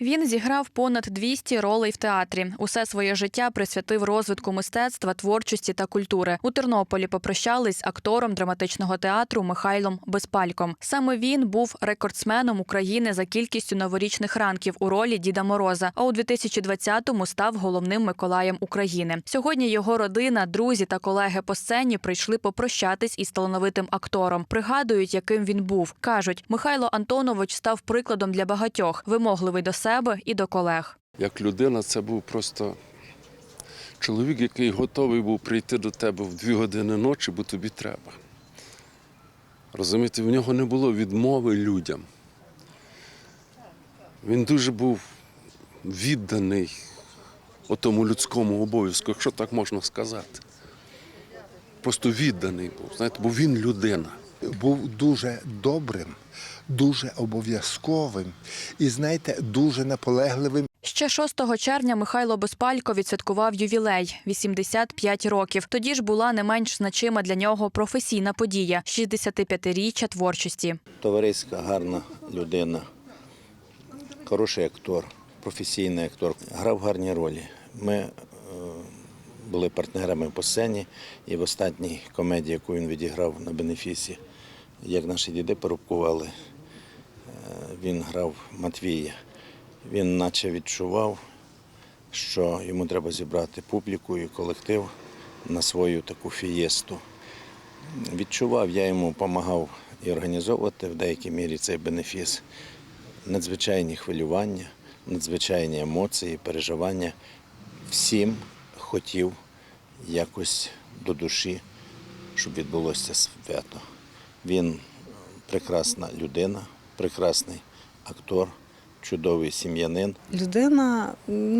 Він зіграв понад 200 ролей в театрі. Усе своє життя присвятив розвитку мистецтва, творчості та культури. У Тернополі попрощались з актором драматичного театру Михайлом Безпальком. Саме він був рекордсменом України за кількістю новорічних ранків у ролі Діда Мороза. А у 2020-му став головним Миколаєм України. Сьогодні його родина, друзі та колеги по сцені прийшли попрощатись із талановитим актором. Пригадують, яким він був. кажуть, Михайло Антонович став прикладом для багатьох, вимогливий до себе і до колег. Як людина, це був просто чоловік, який готовий був прийти до тебе в дві години ночі, бо тобі треба. Розумієте, в нього не було відмови людям. Він дуже був відданий отому людському обов'язку, якщо так можна сказати. Просто відданий був, знаєте, бо він людина. Був дуже добрим, дуже обов'язковим і, знаєте, дуже наполегливим. Ще 6 червня Михайло Безпалько відсвяткував ювілей 85 років. Тоді ж була не менш значима для нього професійна подія 65-річчя творчості. товариська, гарна людина, хороший актор, професійний актор, грав гарні ролі. Ми е, були партнерами по сцені, і в останній комедії, яку він відіграв на бенефісі, як наші діди порубкували, е, він грав Матвія. Він наче відчував, що йому треба зібрати публіку і колектив на свою таку фієсту відчував, я йому допомагав і організовувати в деякій мірі цей бенефіс. Надзвичайні хвилювання, надзвичайні емоції, переживання. Всім хотів якось до душі, щоб відбулося свято. Він прекрасна людина, прекрасний актор, чудовий сім'янин. Людина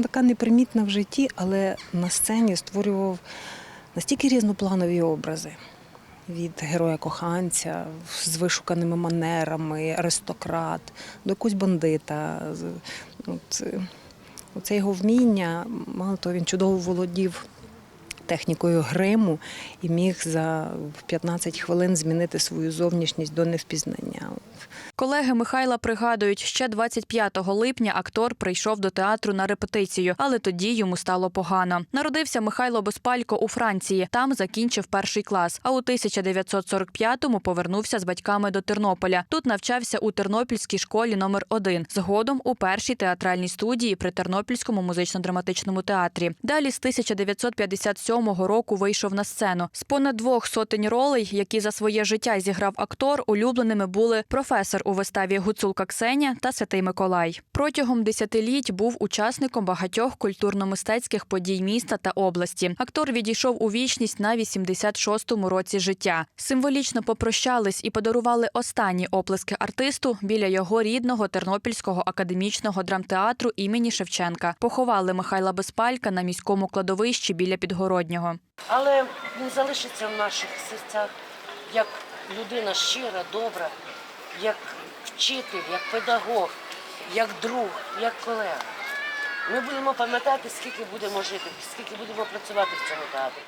така непримітна в житті, але на сцені створював настільки різнопланові образи. Від героя-коханця з вишуканими манерами, аристократ, до якогось бандита. Е, оце його вміння, мало того, він чудово володів технікою гриму і міг за 15 хвилин змінити свою зовнішність до невпізнання. Колеги Михайла пригадують, ще 25 липня актор прийшов до театру на репетицію, але тоді йому стало погано. Народився Михайло Безпалько у Франції. Там закінчив перший клас. А у 1945-му повернувся з батьками до Тернополя. Тут навчався у Тернопільській школі номер 1 Згодом у першій театральній студії при Тернопільському музично-драматичному театрі. Далі з 1957 року вийшов на сцену. З понад двох сотень ролей, які за своє життя зіграв актор, улюбленими були професор у виставі Гуцулка Ксеня та Святий Миколай. Протягом десятиліть був учасником багатьох культурно-мистецьких подій міста та області. Актор відійшов у вічність на 86-му році життя. Символічно попрощались і подарували останні оплески артисту біля його рідного Тернопільського академічного драмтеатру імені Шевченка. Поховали Михайла Безпалька на міському кладовищі біля Підгороднього. Але він залишиться в наших серцях як людина щира, добра, як вчитель, як педагог, як друг, як колега. Ми будемо пам'ятати, скільки будемо жити, скільки будемо працювати в цьому театрі.